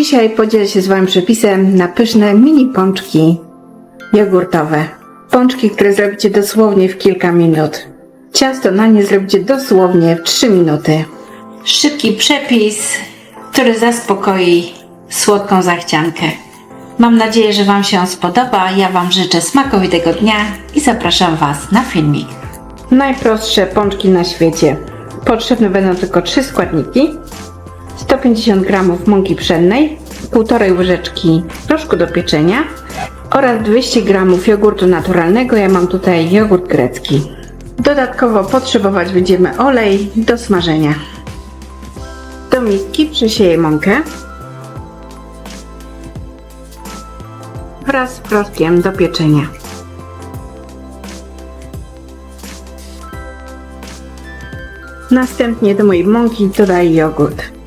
Dzisiaj podzielę się z Wami przepisem na pyszne mini pączki jogurtowe. Pączki, które zrobicie dosłownie w kilka minut. Ciasto na nie zrobicie dosłownie w 3 minuty. Szybki przepis, który zaspokoi słodką zachciankę. Mam nadzieję, że Wam się on spodoba. Ja Wam życzę smakowitego dnia i zapraszam Was na filmik. Najprostsze pączki na świecie. Potrzebne będą tylko trzy składniki. 150 g mąki pszennej, 1,5 łyżeczki proszku do pieczenia oraz 200 g jogurtu naturalnego. Ja mam tutaj jogurt grecki. Dodatkowo potrzebować będziemy olej do smażenia. Do miski przesieję mąkę wraz z proszkiem do pieczenia. Następnie do mojej mąki dodaję jogurt.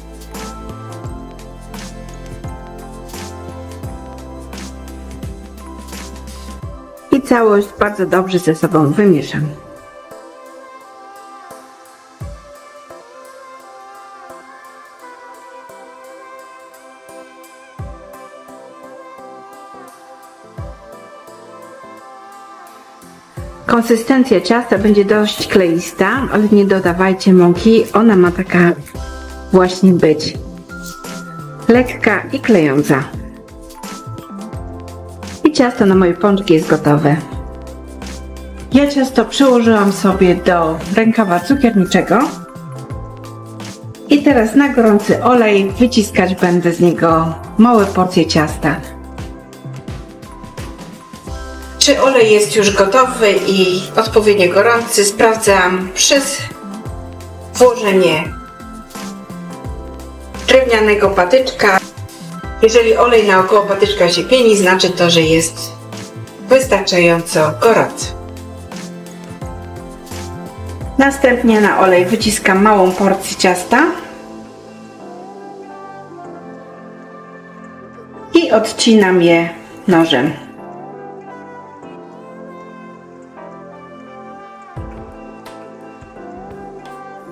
Całość bardzo dobrze ze sobą wymieszam. Konsystencja ciasta będzie dość kleista, ale nie dodawajcie mąki. Ona ma taka właśnie być. Lekka i klejąca. Ciasto na moje pączki jest gotowe. Ja ciasto przełożyłam sobie do rękawa cukierniczego. I teraz na gorący olej wyciskać będę z niego małe porcje ciasta. Czy olej jest już gotowy i odpowiednio gorący? Sprawdzam przez włożenie drewnianego patyczka. Jeżeli olej naokoło patyczka się pieni, znaczy to, że jest wystarczająco gorący. Następnie na olej wyciskam małą porcję ciasta i odcinam je nożem.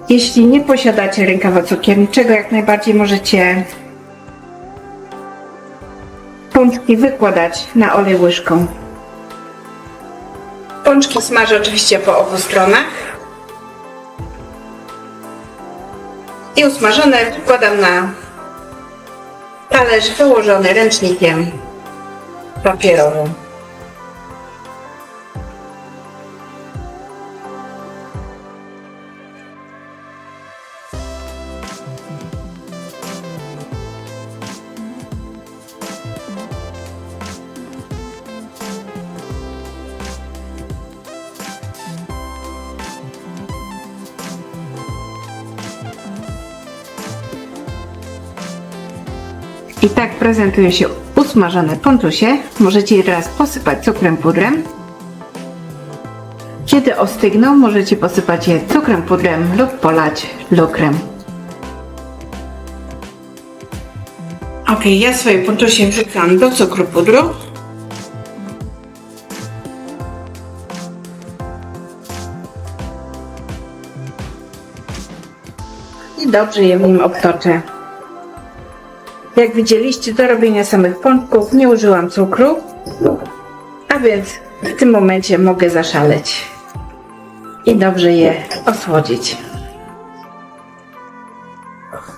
Jeśli nie posiadacie rękawa cukierniczego, jak najbardziej możecie pączki wykładać na olej łyżką. Pączki smażę oczywiście po obu stronach. I usmażone wkładam na talerz wyłożony ręcznikiem papierowym. I tak prezentuje się usmażone pontusie. Możecie je teraz posypać cukrem pudrem. Kiedy ostygną, możecie posypać je cukrem pudrem lub polać lukrem. Ok, ja swoje pontusie wrzucam do cukru pudru. I dobrze je w nim obtoczę. Jak widzieliście, do robienia samych pączków nie użyłam cukru, a więc w tym momencie mogę zaszaleć i dobrze je osłodzić.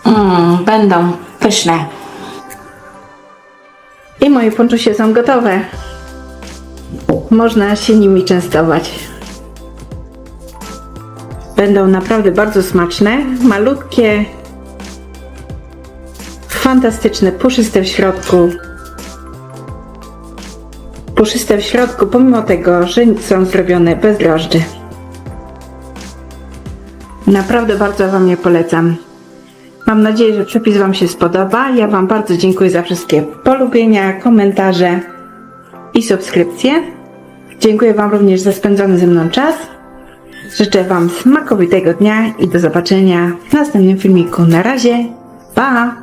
Mm, będą pyszne. I moje pączusie są gotowe. Można się nimi częstować. Będą naprawdę bardzo smaczne, malutkie, fantastyczne, puszyste w środku. Puszyste w środku, pomimo tego, że są zrobione bez drożdży. Naprawdę bardzo Wam je polecam. Mam nadzieję, że przepis Wam się spodoba. Ja Wam bardzo dziękuję za wszystkie polubienia, komentarze i subskrypcje. Dziękuję Wam również za spędzony ze mną czas. Życzę Wam smakowitego dnia i do zobaczenia w następnym filmiku. Na razie, pa!